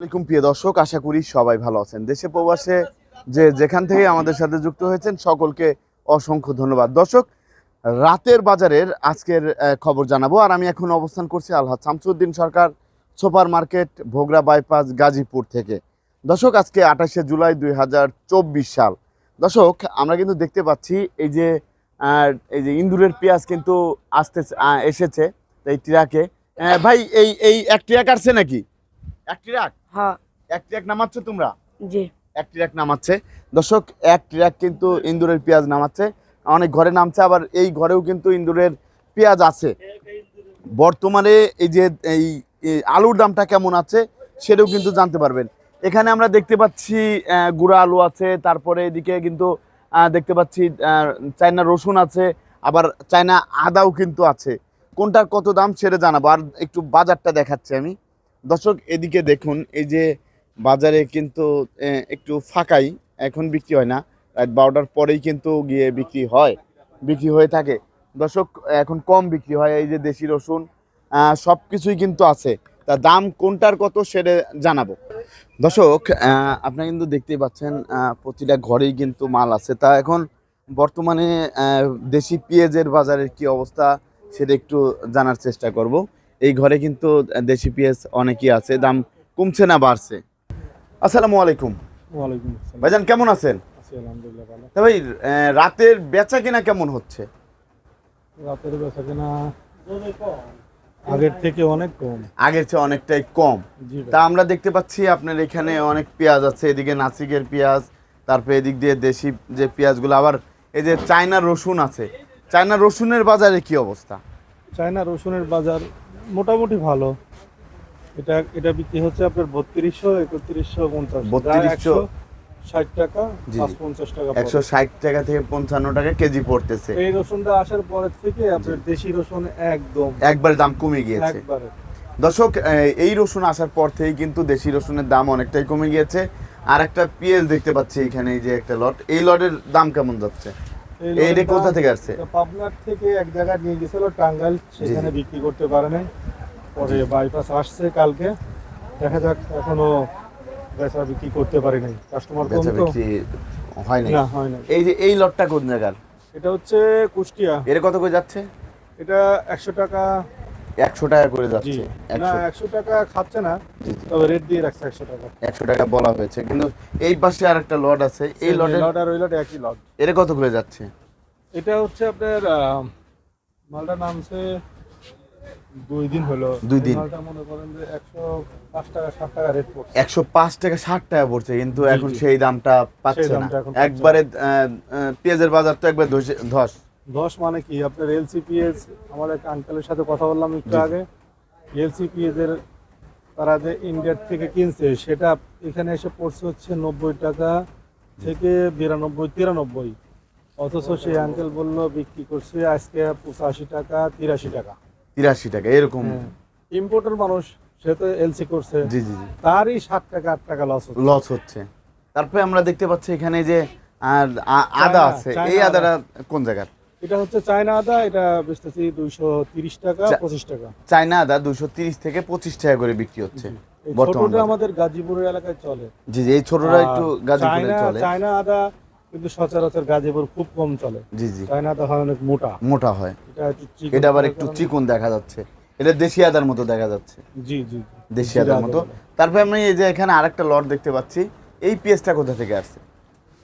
আসসালামাইকুম প্রিয় দর্শক, আশা করি সবাই ভালো আছেন। দেশে প্রবাসে যে যেখান থেকে আমাদের সাথে যুক্ত হয়েছেন, সকলকে অসংখ্য ধন্যবাদ। দর্শক, রাতের বাজারের আজকের খবর জানাব। আর আমি এখন অবস্থান করছি Alhaj Shamsuddin Sarkar super market Bhogra bypass, Gazipur থেকে। দর্শক, আজকে আঠাশে জুলাই দুই হাজার চব্বিশ সাল। দর্শক, আমরা কিন্তু দেখতে পাচ্ছি এই যে এই যে ইন্দুরের পেঁয়াজ কিন্তু আসতে এসেছে এই ট্রাকে। ভাই, এই এই এক ট্রাক আসছে নাকি? এক ট্রাক? হ্যাঁ। এক ট্রাক নামাচ্ছ তোমরা? জি। এক ট্রাক নামাচ্ছে। দর্শক এক ট্রাক কিন্তু ইন্দুরের পেঁয়াজ নামাচ্ছে। অনেক ঘরে নামছে আবার এই ঘরেও কিন্তু ইন্দুরের পেঁয়াজ আছে। বর্তমানে এই যে এই আলুর দামটা কেমন আছে সেটাও কিন্তু জানতে পারবেন। এখানে আমরা দেখতে পাচ্ছি গুঁড়া আলু আছে তারপরে এদিকে কিন্তু দেখতে পাচ্ছি চায়না রসুন আছে আবার চায়না আদাও কিন্তু আছে। কোনটার কত দাম সেটা জানাব আর একটু বাজারটা দেখাচ্ছি আমি। দর্শক, এদিকে দেখুন, এই যে বাজারে কিন্তু একটু ফাঁকাই, এখন বিক্রি হয় না। রাত বারোটার পরেই কিন্তু গিয়ে বিক্রি হয়, বিক্রি হয়ে থাকে। দর্শক, এখন কম বিক্রি হয়, এই যে দেশি রসুন সব কিছুই কিন্তু আছে। তা দাম কোনটার কত সেটা জানাব। দর্শক আপনারা কিন্তু দেখতেই পাচ্ছেন প্রতিটা ঘরেই কিন্তু মাল আছে। তা এখন বর্তমানে দেশি পেঁয়াজের বাজারের কি অবস্থা, সেটা একটু জানার চেষ্টা করব। এই ঘরে কিন্তু দেশি পেঁয়াজ অনেকই আছে দাম কমছে না বাড়ছে। আসসালামু আলাইকুম। ওয়ালাইকুম আসসালাম। ভাইজান কেমন আছেন? আছি আলহামদুলিল্লাহ ভালো। তা ভাই রাতের বেচা কিনা কেমন হচ্ছে? রাতের বেচা কেনা আগের থেকে অনেক কম। আগের চেয়ে অনেকটাই কম। তা আমরা দেখতে পাচ্ছি আপনার এখানে অনেক পেঁয়াজ আছে এদিকে নাসিকের পেঁয়াজ তারপরে এদিক দিয়ে দেশি যে পেঁয়াজগুলো আবার এই যে চায়না রসুন আছে। চায়না রসুনের বাজারে কি অবস্থা? চায়না রসুনের বাজার মোটামুটি ভালো। এটা এটা বিক্রি হচ্ছে আপনার বত্রিশশো একত্রিশশো পঞ্চাশ 3200 ষাট টাকা পঞ্চাশ টাকা। একশো ষাট টাকা থেকে পঞ্চান্ন টাকা কেজি পড়তেছে। এই রসুনটা আসার পরের থেকে আপনার দেশি রসুন একদম। একবার দাম কমে গিয়েছে। একবারে। দর্শক এই রসুন আসার পর থেকেই কিন্তু দেশি রসুনের দাম অনেকটাই কমে গিয়েছে। আর একটা পেঁয়াজ দেখতে পাচ্ছি এখানে এই যে একটা লট। এই লটের দাম কেমন যাচ্ছে? এইটা কোথা থেকে আসছে? পাবনার থেকে এক জায়গায় নিয়ে গেছিল টাঙ্গাইল সেখানে বিক্রি করতে পারে নাই পরে বাইপাস আসছে কালকে। দেখা যাক এখনও বেচা বিক্রি করতে পারি নাই কাস্টমার কম তো। হয় নাই। না হয় না এই যে এই লটটা কোন জায়গার? এটা হচ্ছে কুষ্টিয়া। এর কত করে যাচ্ছে? এটা একশো টাকা একশো টাকা করে যাচ্ছে। একশো। টাকা খাচ্ছে না। তবে রেট দিয়ে রাখছে একশো টাকা। একশো টাকা বলা হয়েছে। কিন্তু এই পাশে আর একটা লট আছে। এই লটে লট আর ওই লট একই লট এর কত করে যাচ্ছে? এটা হচ্ছে আপনার মালটা নামছে দুই দিন হলো। দুই দিন। মালটা মনে করেন যে একশো পাঁচ টাকা সাত টাকা রেট পড়ছে। একশো পাঁচ টাকা ষাট টাকা পড়ছে কিন্তু এখন সেই দামটা পাচ্ছে না। একবারে পেঁয়াজের বাজার তো একবার ধস। দশ মানে কি? আপনার এলসিপিএস আমার এক আঙ্কেলের সাথে কথা বললাম একটু। আগে। এলসিপিএস এর তারা যে ইন্ডিয়ার থেকে কিনছে সেটা এখানে এসে পড়ছে হচ্ছে নব্বই টাকা থেকে বিরানব্বই তিরানব্বই। অথচ সেই আঙ্কেল বলল বিক্রি করছে আজকে পঁচাশি টাকা তিরাশি টাকা। তিরাশি টাকা এরকম। ইম্পোর্টার মানুষ সে তো এলসি করছে। জি জি জি। তারই সাত টাকা আট টাকা লস হচ্ছে। লস হচ্ছে। তারপরে আমরা দেখতে পাচ্ছি এখানে যে আর আদা আছে। এই আদা। আদাটা কোন জায়গার? এটা হচ্ছে চায়না আদা এটা বেচতেছি দুইশো তিরিশ টাকা পঁচিশ টাকা। চায়না আদা দুশো তিরিশ থেকে পঁচিশ টাকা করে বিক্রি হচ্ছে বর্তমান। আমাদের গাজীপুরের এলাকায় চলে। জি জি এই ছোটরা একটু গাজীপুরে চলে। চায়না আদা কিন্তু সচরাচর গাজীপুর খুব কম চলে। জি জি। চায়না আদা হয় অনেক মোটা। মোটা হয়। এটা আবার একটু চিকন দেখা যাচ্ছে। এটা দেশি আদার মতো দেখা যাচ্ছে। জি জি জি। দেশি আদার মতো। তারপরে আমি এই যে এখানে আরেকটা লট দেখতে পাচ্ছি। এই পেঁয়াজটা কোথা থেকে আসছে?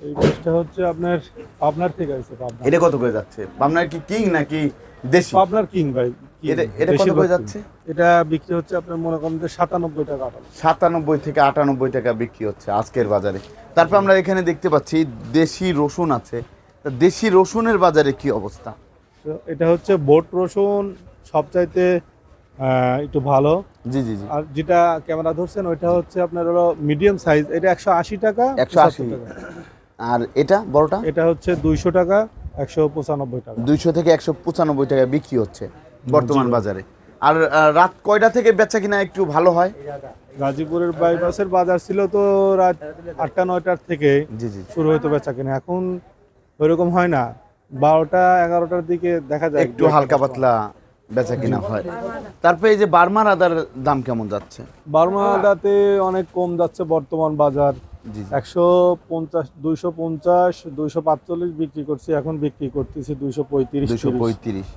এই মাছটা হচ্ছে আপনার পাবনার থেকে আসছে পাবনা। এটা কত করে যাচ্ছে? আপনার কি কিং নাকি দেশি? পাবনার কিং ভাই এটা এটা কত করে যাচ্ছে? এটা বিক্রি হচ্ছে আপনার মনে করেন যে সাতানব্বই টাকা সাতানব্বই থেকে আটানব্বই টাকা বিক্রি হচ্ছে আজকের বাজারে। তারপর আমরা এখানে দেখতে পাচ্ছি দেশি রসুন আছে। তা দেশি রসুনের বাজারে কি অবস্থা? এটা হচ্ছে বোট রসুন সবচাইতে একটু ভালো। জি জি জি। আর যেটা ক্যামেরা ধরছেন ওইটা হচ্ছে আপনার হলো মিডিয়াম সাইজ। এটা একশো আশি টাকা 180 75 টাকা। আর এটা বড়টা? এটা হচ্ছে দুইশো টাকা একশো পঁচানব্বই টাকা। দুইশো থেকে একশো পঁচানব্বই টাকা বিক্রি হচ্ছে বর্তমান বাজারে। আর রাত কয়টা থেকে বেচা কিনা একটু ভালো হয়? গাজীপুরের বাইপাসের বাজার ছিল তো রাত আটটা নয়টার থেকে জি জি শুরু হইতো বেচা কিনা। এখন ওইরকম হয় না। বারোটা এগারোটার দিকে দেখা যায় একটু হালকা পাতলা বেচা কিনা হয়। তারপরে এই যে বার্মার আদার দাম কেমন যাচ্ছে? বার্মা আদাতে অনেক কম যাচ্ছে বর্তমান বাজার। একশো পঞ্চাশ দুইশো পঞ্চাশ দুইশো পাঁচচল্লিশ বিক্রি করছি এখন বিক্রি করতেছি দুইশো পঁয়ত্রিশ দুশো পঁয়ত্রিশ।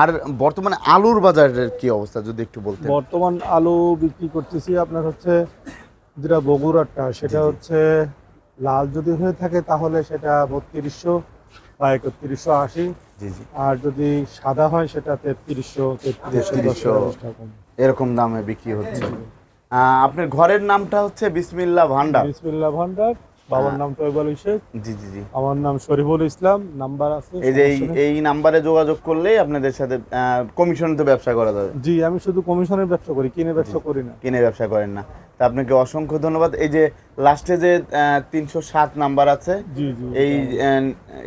আর বর্তমানে আলুর বাজারের কি অবস্থা যদি একটু বলতেন? বর্তমান আলু বিক্রি করতেছি আপনার হচ্ছে যেটা বগুড়ারটা সেটা হচ্ছে লাল যদি হয়ে থাকে তাহলে সেটা বত্রিশশো বা একত্রিশশো আশি। আর যদি সাদা হয় সেটা তেত্রিশশো তেত্রিশশো 3300 এরকম দামে বিক্রি হচ্ছে। আপনার ঘরের নামটা হচ্ছে বিসমিল্লা ভান্ডার। বিসমিল্লা ভান্ডার বাবার নাম তৈবাল শেখ জি জি জি। আমার নাম শরীফুল ইসলাম নাম্বার আছে এই যে এই নাম্বারে যোগাযোগ করলেই আপনাদের সাথে কমিশনে তো ব্যবসা করা যাবে। জি আমি শুধু কমিশনের ব্যবসা করি কিনে ব্যবসা করি না। কিনে ব্যবসা করেন না। তা আপনাকে অসংখ্য ধন্যবাদ। এই যে লাস্টে যে তিনশো সাত নাম্বার আছে জি জি এই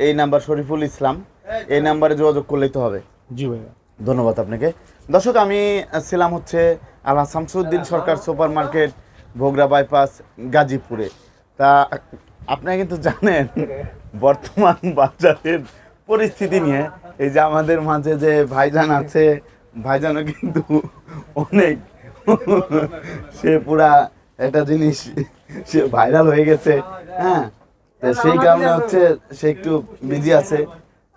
এই নাম্বার শরীফুল ইসলাম এই নাম্বারে যোগাযোগ করলেই তো হবে। জি ভাইয়া। ধন্যবাদ আপনাকে। দর্শক, আমি ছিলাম হচ্ছে আল্লাহ Shamsuddin Sarkar super market Bhogra bypass, গাজীপুরে। তা আপনারা কিন্তু জানেন, বর্তমান বাজারের পরিস্থিতি নিয়ে এই যে আমাদের মাঝে যে ভাইজান আছে, ভাইজানও কিন্তু অনেক, সে পুরা একটা জিনিস, সে ভাইরাল হয়ে গেছে হ্যাঁ? সেই কারণে হচ্ছে সে একটু বিজি আছে।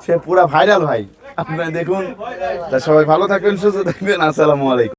সে পুরা ভাইরাল ভাই। আপনারা দেখুন। তা সবাই ভালো থাকবেন সুস্থ থাকবেন। আসসালামু আলাইকুম।